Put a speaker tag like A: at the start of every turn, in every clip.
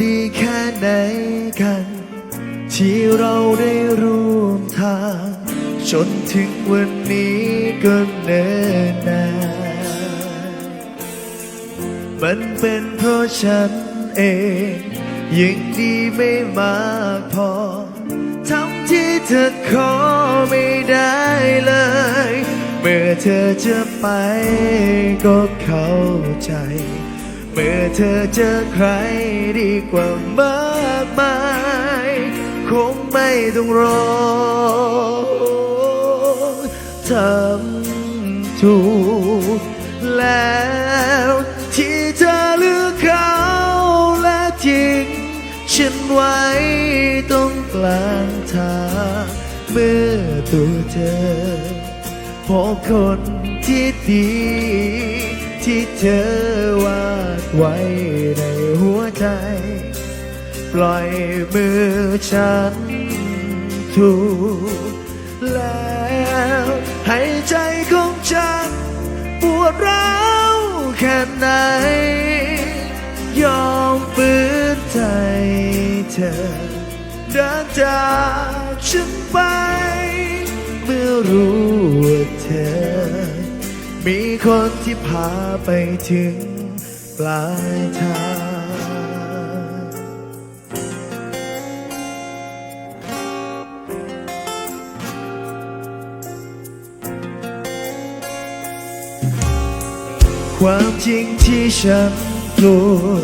A: ดีแค่ไหนกัน ที่เราได้ร่วมทาง จนถึงวันนี้ก็เนิ่นนานมันเป็นเพราะฉันเองยังดีไม่มากพอทำที่เธอขอไม่ได้เลย เมื่อเธอจะไปก็เข้าใจ เมื่อเธอเจอใครดีกว่ามากมาย คงไม่ต้องรอทำถูกแล้วที่เธอเลือกเขาและทิ้งฉันไว้ตรงกลางทางเมื่อตัวเธอพบคนที่ดีที่เธอว่า ไว้ในหัวใจ ปล่อยมือฉันถูกแล้วให้ใจของฉัน ปวดร้าวแค่ไหน ยอมฝืนใจเธอเดินจากฉันไป เมื่อรู้ว่าเธอ มีคนที่พาไปถึง ปลายทางความจริงที่ฉันกลัว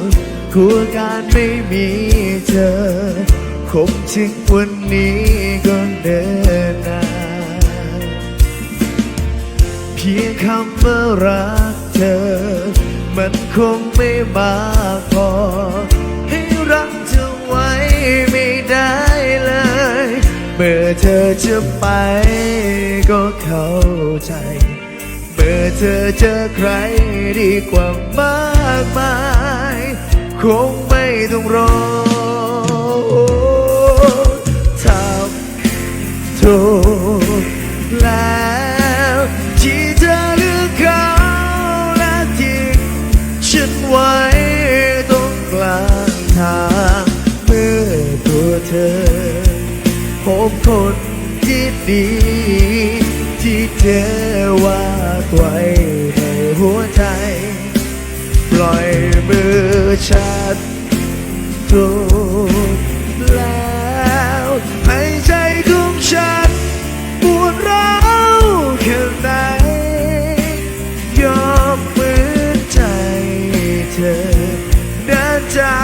A: กลัวการไม่มีเธอ คงถึงวันนี้ก็เดินนานเพียงคำว่ารักเธอ มันคงไม่มากพอ ให้รักเธอไว้ไม่ได้เลย เมื่อเธอจะไปก็เข้าใจ เมื่อเธอเจอใครดีกว่ามากมาย คงไม่ต้องรอ พบคนที่ดี ที่เธอวาดไว้ในหัวใจ ปล่อยมือฉันถูกแล้วให้ใจของฉันปวดร้าวแค่ไหนยอมฝืนใจเธอเดินจา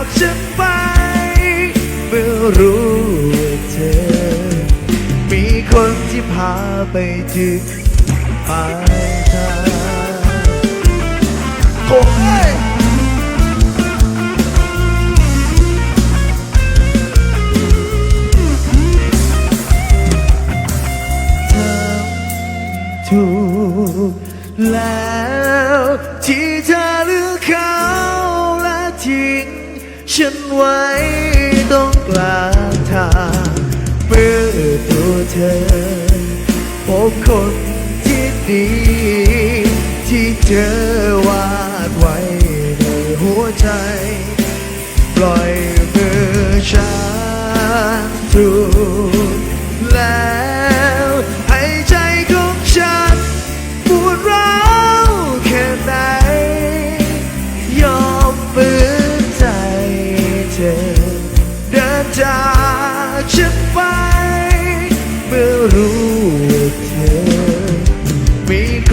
A: กฉันไปเมื่อรู้ ที่พาไปถึงปลายทางโอ้ยถูกแล้วที่เธอเลือกเขาและทิ้งฉันไว้ตรงกลางทางเมื่อตัวเธอ คนที่ดีที่เจอ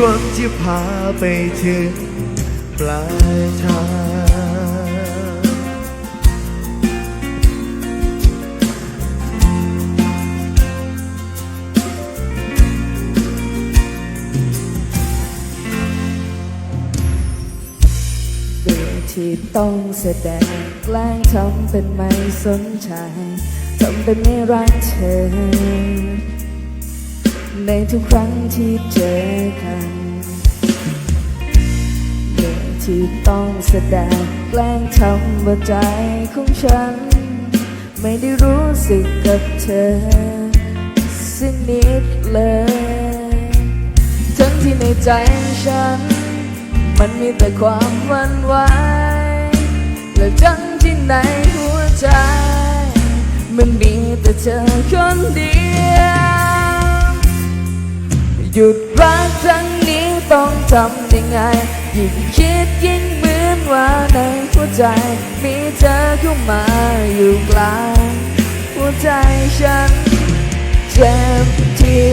A: คนที่พาไปถึงปลายทาง
B: เบื่อที่ต้องแสดงแกล้งทำเป็นไม่สนใจ ทำเป็นไม่รักเธอ ในทุกครั้งที่เจอกันเบื่อที่ต้องแสดงแกล้งทำว่าใจของฉัน ไม่ได้รู้สึกกับเธอสักนิดเลย ทั้งที่ในใจฉัน มันมีแต่ความวันไหวและทั้งที่ในหัวใจ มันมีแต่เธอคนเดียว หยุดรักครั้งนี้ต้องทำยังไง ยิ่งคิดยิ่งเหมือนว่าในหัวใจ มีเธอเข้ามาอยู่กลางหัวใจฉันเจ็บที่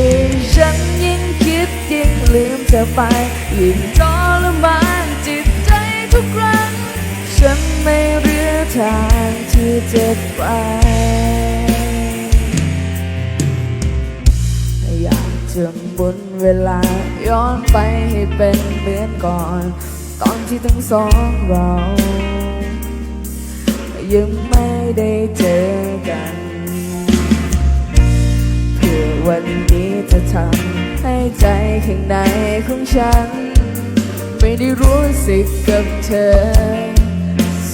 B: ฉันยิ่งคิดยิ่งลืมเธอไป ยิ่งทรมานจิตใจทุกครั้ง ฉันไม่เหลือทางที่จะไปอยากจะหมุนเวลาย้อนไปให้เป็นเหมือนก่อน ตอนที่ทั้งสองเรา ยังไม่ได้เจอกัน เพื่อวันนี้จะทำให้ใจข้างในของฉัน ไม่ได้รู้สึกกับเธอ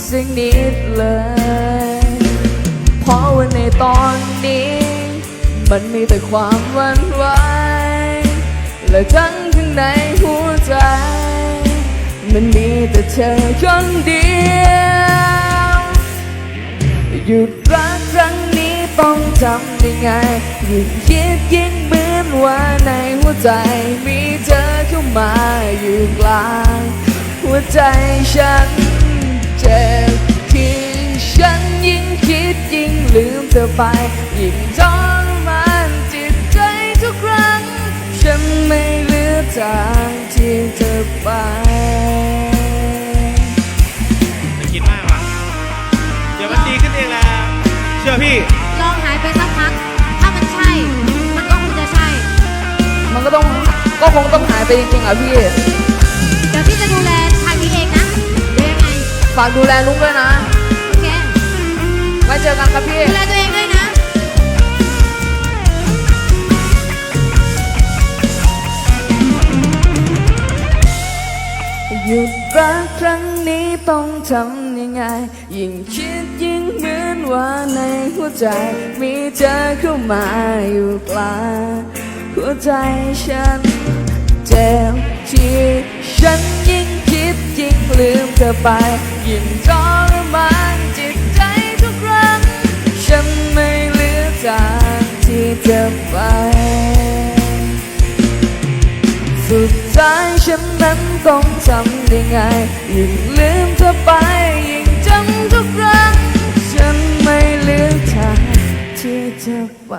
B: สิ่งนิดเลย เพราะว่าในตอนนี้ มันมีแต่ความวันไหว และทั้งข้างในหัวใจ มันมีแต่เธอคนเดียวหยุดรักครั้งนี้ต้องทำยังไงยิ่งคิดยิ่งเหมือนว่าในหัวใจ มีเธอเข้ามาอยู่กลางหัวใจฉันเจ็บที่ฉันยิ่งคิดยิ่งลืมเธอไปยิ่งทร ฉันไม่เหลือทางที่จะไป
A: จะคิดมากว่ะเดี๋ยวมันดีขึ้นเองแหละเชื่อพี่
C: ลองหายไปสักพัก ถ้ามันใช่ มันก็คงจะใช่
B: มันก็ต้องก็คงต้องหายไปจริงๆอะพี่
C: เดี๋ยวพี่จะดูแลทางนี้เองนะ เดี๋ยวยังไง
B: ฝากดูแลลุงด้วยนะ
C: โอเค
B: ไว้เจอกันครับพี่
C: ดูแลตัวเอง
B: หยุดรักครั้งนี้ต้องทำยังไง ยิ่งคิดยิ่งเหมือนว่าในหัวใจ มีเธอเข้ามาอยู่กลางหัวใจฉันเจ็บที่ฉันยิ่งคิดยิ่งลืมเธอไป ยิ่งทร ต้องทำยังไง ยิ่งลืมเธอไป ยิ่งจำทุกครั้ง ฉันไม่เลือทางที่จะไป